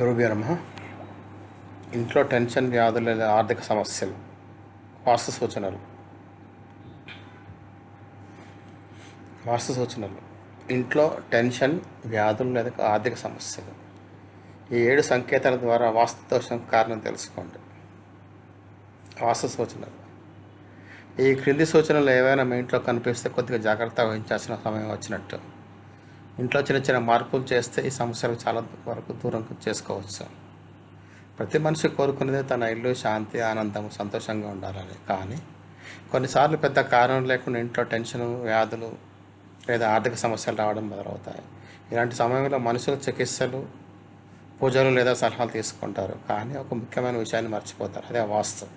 గురుభ్యో నమ ఇంట్లో టెన్షన్ వ్యాధులు లేదా ఆర్థిక సమస్యలు వాస్తు సూచనలు. వాస్తు సూచనలు. ఇంట్లో టెన్షన్ వ్యాధులు లేదా ఆర్థిక సమస్యలు. ఈ ఏడు సంకేతాల ద్వారా వాస్తు దోషం కారణం తెలుసుకోండి. వాస్తు సూచనలు. ఈ క్రింది సూచనలు ఏవైనా మీ ఇంట్లో కనిపిస్తే కొద్దిగా జాగ్రత్త వహించాల్సిన సమయం వచ్చినట్టు. ఇంట్లో చిన్న చిన్న మార్పులు చేస్తే ఈ సమస్యలు చాలా వరకు దూరం చేసుకోవచ్చు ప్రతి మనిషి కోరుకునేది తన ఇల్లు శాంతి ఆనందం సంతోషంగా ఉండాలని. కానీ కొన్నిసార్లు పెద్ద కారణం లేకుండా ఇంట్లో టెన్షన్ వ్యాధులు లేదా ఆర్థిక సమస్యలు రావడం మొదలవుతాయి. ఇలాంటి సమయంలో మనుషులు చికిత్సలు పూజలు లేదా సలహాలు తీసుకుంటారు. కానీ ఒక ముఖ్యమైన విషయాన్ని మర్చిపోతారు. అదే వాస్తవం.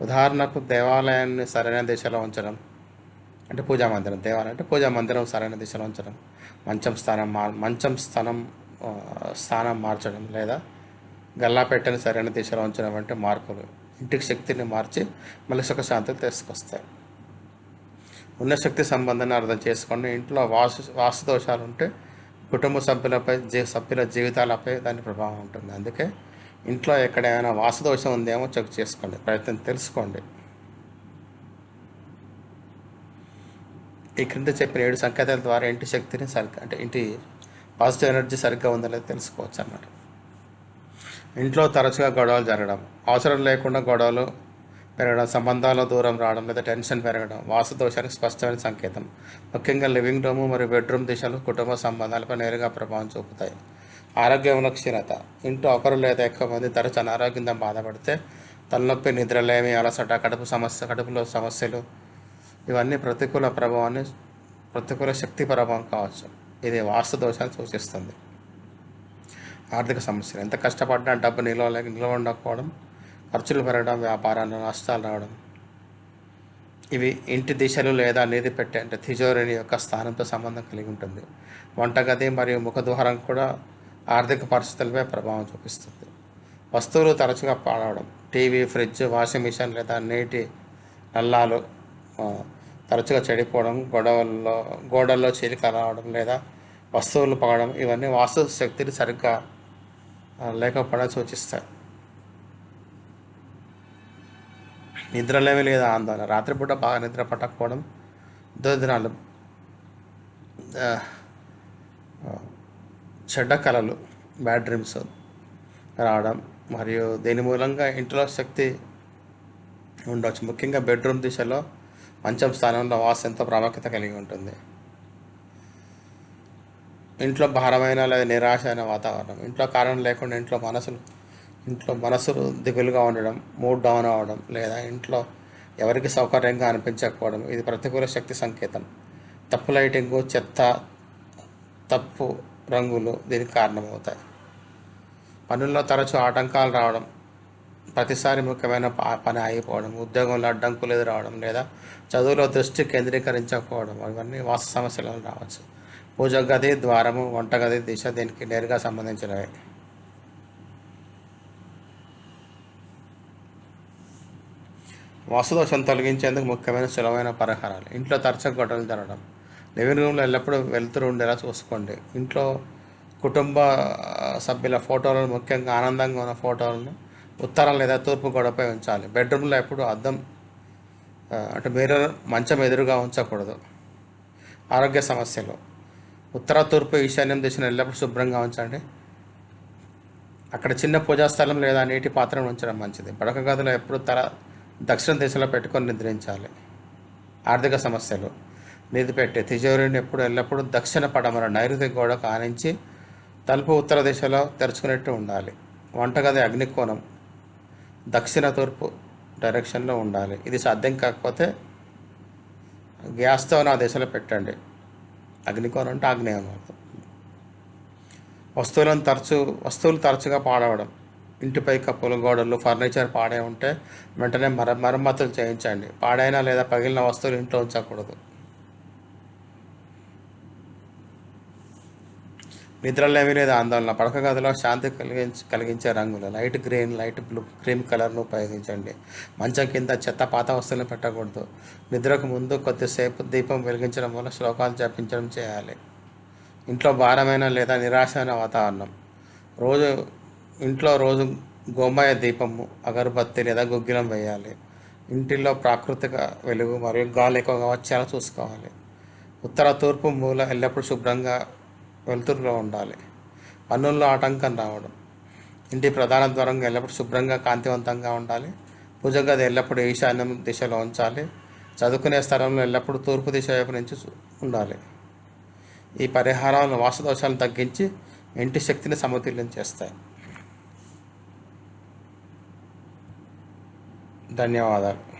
ఉదాహరణకు దేవాలయాన్ని సరైన దిశలో ఉంచడం అంటే పూజా మందిరం దేవాలయం అంటే పూజా మందిరం సరైన దిశలో ఉంచడం మంచం స్థానం మార్ మంచం స్థానం స్థానం మార్చడం లేదా గల్లాపెట్టని సరైన దిశలో ఉంచడం వంటి మార్పులు. ఇంటికి శక్తిని మార్చి మళ్ళీ సుఖశాంతులు తీసుకొస్తాయి. ఉన్న శక్తి సంబంధాన్ని అర్థం చేసుకోండి. ఇంట్లో వాసు వాస్తు దోషాలు ఉంటే కుటుంబ సభ్యులపై జీ సభ్యుల జీవితాలపై దాని ప్రభావం ఉంటుంది. అందుకే ఇంట్లో ఎక్కడైనా వాసు దోషం ఉందేమో చెక్ చేసుకోండి. ప్రయత్నం తెలుసుకోండి. ఈ క్రింద చెప్పిన ఏడు సంకేతాల ద్వారా ఇంటి శక్తిని సరిగ్గా అంటే ఇంటి పాజిటివ్ ఎనర్జీ సరిగ్గా ఉందో లేదో తెలుసుకోవచ్చు అన్నమాట. ఇంట్లో తరచుగా గొడవలు జరగడం అవసరం లేకుండా గొడవలు పెరగడం సంబంధాల దూరం రావడం లేదా టెన్షన్ పెరగడం వాసుదోషానికి స్పష్టమైన సంకేతం. ముఖ్యంగా లివింగ్ రూమ్ మరియు బెడ్రూమ్ దిశలు కుటుంబ సంబంధాలపై నేరుగా ప్రభావం చూపుతాయి. ఆరోగ్యంలో క్షీణత. ఇంట్లో ఒకరు లేదా ఎక్కువ మంది తరచు అనారోగ్యంతో బాధపడితే తలనొప్పి నిద్రలేమి అలసట కడుపు సమస్య కడుపులో సమస్యలు ఇవన్నీ ప్రతికూల ప్రభావాన్ని ప్రతికూల శక్తి ప్రభావం కావచ్చు. ఇది వాస్తు దోషాన్ని సూచిస్తుంది. ఆర్థిక సమస్యలు. ఎంత కష్టపడినా డబ్బు నిల్వ లేక నిల్వ ఉండకపోవడం ఖర్చులు పెరగడం వ్యాపారాల్లో నష్టాలు రావడం. ఇవి ఇంటి దిశలు లేదా నిధి పెట్టే అంటే తిజోరిని యొక్క స్థానంతో సంబంధం కలిగి ఉంటుంది. వంటగది మరియు ముఖద్వారం కూడా ఆర్థిక పరిస్థితులపై ప్రభావం చూపిస్తుంది. వస్తువులు తరచుగా పాడవడం. టీవీ ఫ్రిడ్జ్ వాషింగ్ మిషన్ లేదా నీటి నల్లాలు తరచుగా చెడిపోవడం గొడవల్లో గోడల్లో చీలిక రావడం లేదా వస్తువులు పగడం ఇవన్నీ వాస్తు శక్తిని సరిగ్గా లేకపోవడం సూచిస్తాయి. నిద్రలేమి లేదా ఆందోళన. రాత్రిపూట బాగా నిద్ర పట్టకపోవడం దుర్దినాలు చెడ్డ కళలు బ్యాడ్ డ్రీమ్స్ రావడం మరియు దీని మూలంగా ఇంట్లో శక్తి ఉండవచ్చు ముఖ్యంగా బెడ్రూమ్ దిశలో మంచం స్థానంలో వాసు ఎంతో ప్రాముఖ్యత కలిగి ఉంటుంది? ఇంట్లో భారమైన లేదా నిరాశ అయిన వాతావరణం ఇంట్లో కారణం లేకుండా ఇంట్లో మనసులు ఇంట్లో మనసులు దిగులుగా ఉండడం మూడ్ డౌన్ అవ్వడం లేదా ఇంట్లో ఎవరికి సౌకర్యంగా అనిపించకపోవడం ఇది ప్రతికూల శక్తి సంకేతం. తప్పు లైటింగ్ చెత్త తప్పు రంగులు దీనికి కారణమవుతాయి. పనుల్లో తరచూ ఆటంకాలు రావడం ప్రతిసారి ముఖ్యమైన ప- పని ఆగిపోవడం ఉద్యోగంలో అడ్డంకులు ఎదురవడం లేదా చదువులో దృష్టి కేంద్రీకరించకపోవడం ఇవన్నీ వాస్తు సమస్యలను రావచ్చు. పూజ గది ద్వారము వంటగది దిశ దీనికి నేరుగా సంబంధించినవి. వాసుదోషం తొలగించేందుకు ముఖ్యమైన సులభమైన పరిహారాలు. ఇంట్లో తరచుగా గొడవలు జరగడం. లివింగ్ రూమ్లో ఎల్లప్పుడూ వెళ్తురు ఉండేలా చూసుకోండి. ఇంట్లో కుటుంబ సభ్యుల ఫోటోలను ముఖ్యంగా ఆనందంగా ఉన్న ఫోటోలను ఉత్తరం లేదా తూర్పు గోడపై ఉంచాలి. బెడ్రూమ్లో ఎప్పుడు అద్దం అంటే మిర్రర్ మంచం ఎదురుగా ఉంచకూడదు. ఆరోగ్య సమస్యలు. ఉత్తర తూర్పు ఈశాన్యం దిశను ఎల్లప్పుడూ శుభ్రంగా ఉంచండి. అక్కడ చిన్న పూజా స్థలం లేదా నీటి పాత్రను ఉంచడం మంచిది. పడక గదిలో ఎప్పుడు తల దక్షిణ దిశలో పెట్టుకొని నిద్రించాలి. ఆర్థిక సమస్యలు. నిధి పెట్టే తిజోరిని ఎప్పుడు ఎల్లప్పుడూ దక్షిణ పడమర నైరుతి గోడకు ఆనించి తలుపు ఉత్తర దిశలో తెరుచుకునేట్టు ఉండాలి. వంటగది అగ్నికోణం. దక్షిణ తూర్పు డైరెక్షన్లో ఉండాలి. ఇది సాధ్యం కాకపోతే గ్యాస్తో నా దిశలో పెట్టండి. అగ్నికోణం అంటే ఆగ్నేయం అర్థం వస్తువులను తరచు వస్తువులు తరచుగా పాడవడం. ఇంటిపై కప్పులు గోడలు ఫర్నిచర్ పాడే ఉంటే వెంటనే మర మరమ్మతులు చేయించండి. పాడైన లేదా పగిలిన వస్తువులు ఇంట్లో ఉంచకూడదు. నిద్రలేమీ లేదా ఆందోళన. పడక గదిలో శాంతి కలిగించ కలిగించే రంగులు. Light green light blue cream కలర్ను ఉపయోగించండి. మంచం కింద చెత్త పాత వస్తువులను పెట్టకూడదు. నిద్రకు ముందు కొద్దిసేపు దీపం వెలిగించడం వల్ల శ్లోకాలు జపించడం చేయాలి. ఇంట్లో భారమైన లేదా నిరాశమైన వాతావరణం. రోజు ఇంట్లో రోజు గోమయ దీపము అగరబత్తి లేదా గుగ్గిలం వేయాలి. ఇంటిలో ప్రాకృతిక వెలుగు మరియు గాలి ఎక్కువగా వచ్చేలా చూసుకోవాలి. ఉత్తర తూర్పు మూల ఎల్లప్పుడూ శుభ్రంగా వెలుతురులో ఉండాలి. పన్నుల్లో ఆటంకం రావడం. ఇంటి ప్రధాన ద్వారం ఎల్లప్పుడూ శుభ్రంగా కాంతివంతంగా ఉండాలి. పూజ ఎల్లప్పుడూ ఈశాన్యం దిశలో ఉంచాలి. చదువుకునే స్థలంలో ఎల్లప్పుడూ తూర్పు దిశ వైపు నుంచి ఉండాలి. ఈ పరిహారాలు వాస్తుదోషాలను తగ్గించి ఇంటి శక్తిని సమతుల్యం చేస్తాయి. ధన్యవాదాలు.